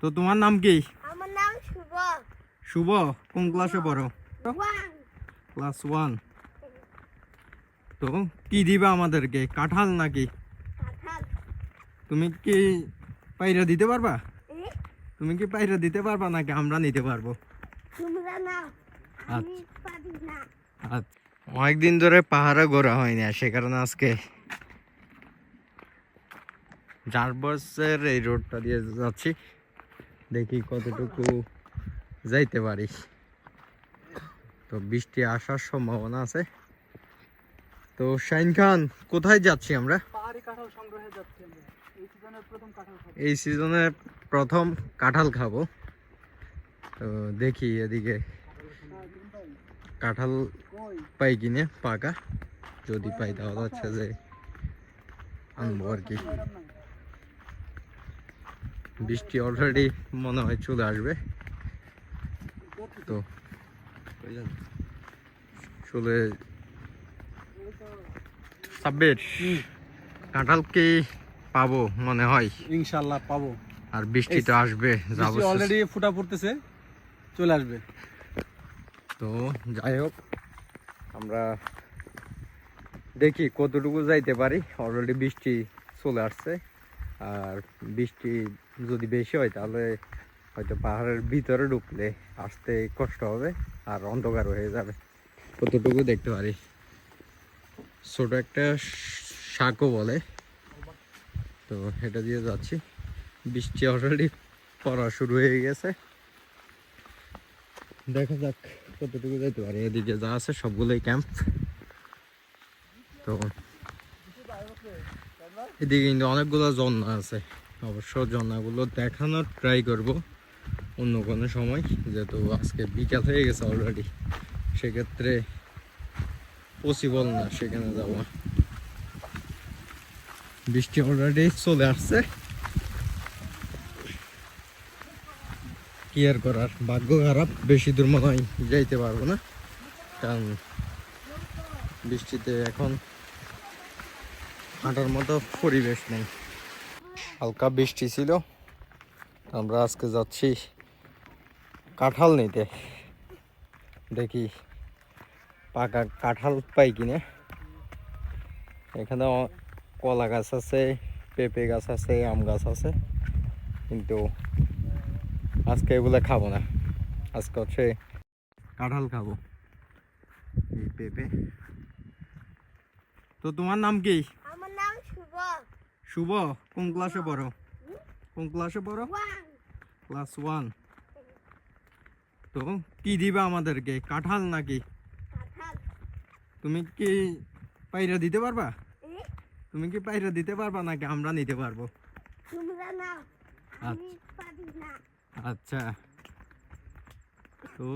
তো তোমার নাম কি? আমার নাম শুভ। শুভ? কোন ক্লাসে পড়ো? ক্লাস ওয়ান তো কি দিবে আমাদেরকে? কাঁঠাল নাকি? তুমি কি পায়রা দিতে পারবা? তুমি কি পায়রা দিতে পারবা নাকি আমরা নিতে পারব? না পারি আচ্ছা। অনেকদিন ধরে পাহাড়ে ঘোরা হয়নি আর সে কারণে আজকে চার বছর এই রোডটা দিয়ে যাচ্ছি। দেখি কতটুকু যাইতে পারি তো বৃষ্টি আসার সম্ভাবনা আছে তো শাইন খান কোথায় যাচ্ছি আমরা এই সিজনে প্রথম কাঁঠাল খাব তো দেখি এদিকে কাঁঠাল পাই কিনে পাকা যদি পাই তাহলে হচ্ছে যে আনব আর কি বৃষ্টি অলরেডি মনে হয় চলে আসবে। তো চলে সাব্বির কাঁঠাল কি পাবো মনে হয়? ইনশাল্লাহ পাবো। আর বৃষ্টি তো আসবে যাব অলরেডি ফুটা পড়তেছে চলে আসবে। তো যাই হোক আমরা দেখি কতটুকু যাইতে পারি। অলরেডি বৃষ্টি চলে আসছে। আর বৃষ্টি যদি বেশি হয় তাহলে হয়তো পাহাড়ের ভিতরে ঢুকলে আসতে কষ্ট হবে আর অন্ধকার হয়ে যাবে। কতটুকু দেখতে পারি? ছোট একটা শাকও বলে। তো এটা দিয়ে যাচ্ছি। বৃষ্টি অলরেডি পড়া শুরু হয়ে গেছে। দেখা যাক কতটুকু যেতে পারে। এদিকে যা আছে সবগুলোই ক্যাম্প তো এদিকে কিন্তু অনেকগুলো ঝর্ণা আছে। অবশ্য ঝর্ণাগুলো দেখানোর ট্রাই করব অন্য কোনো সময়, যেহেতু আজকে বিকাল হয়ে গেছে অলরেডি সেক্ষেত্রে পসিবল না সেখানে যাওয়া। বৃষ্টি অলরেডি চলে আসছে। কি আর করার, ভাগ্য খারাপ, বেশি দূর মনে হয় যাইতে পারব না। কারণ বৃষ্টিতে এখন হাঁটার মতো পরিবেশ নেই। হালকা বৃষ্টি ছিল। আমরা আজকে যাচ্ছি কাঁঠাল নিতে। দেখি পাকা কাঁঠাল পাই কিনে। এখানে কলা গাছ আছে, পেঁপে গাছ আছে, আম গাছ আছে। কিন্তু আজকে এগুলো খাব না। আজকে হচ্ছে কাঁঠাল খাব। এই পেঁপে। তো তোমার নাম কি? শুভ? কোন ক্লাসে পড়ো? কোন ক্লাসে পড়ো? ক্লাস ওয়ান তো কি দিবা আমাদেরকে? কাঁঠাল নাকি? তুমি কি পায়রা দিতে পারবা? তুমি কি পায়রা দিতে পারবা নাকি আমরা নিতে পারব? না। আচ্ছা। তো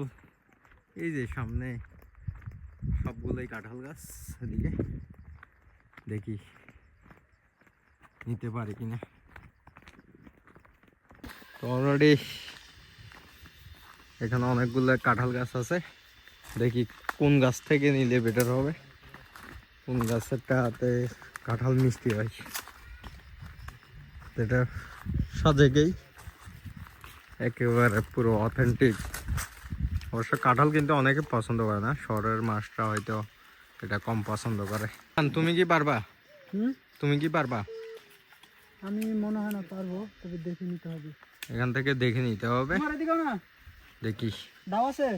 এই যে সামনে সবগুলোই কাঁঠাল গাছ এদিকে দেখি। নিতে পারি কিনা। তো অলরেডি এখানে অনেকগুলো কাঁঠাল গাছ আছে। দেখি কোন গাছ থেকে নিলে বেটার হবে। কোন গাছেরটাতে কাঁঠাল মিষ্টি হয়। এটা সাজেকেই। একেবারে পুরো অথেন্টিক অবশ্য কাঁঠাল কিন্তু অনেকে পছন্দ করে না। শহরের মাছটা হয়তো এটা কম পছন্দ করে। তুমি কি পারবা? হুম? তুমি কি পারবা? আমি মনে হয় না পারব তবে দেখে নিতে হবে। এখান থেকে দেখে নিতে হবে। দেখি দাও আছে।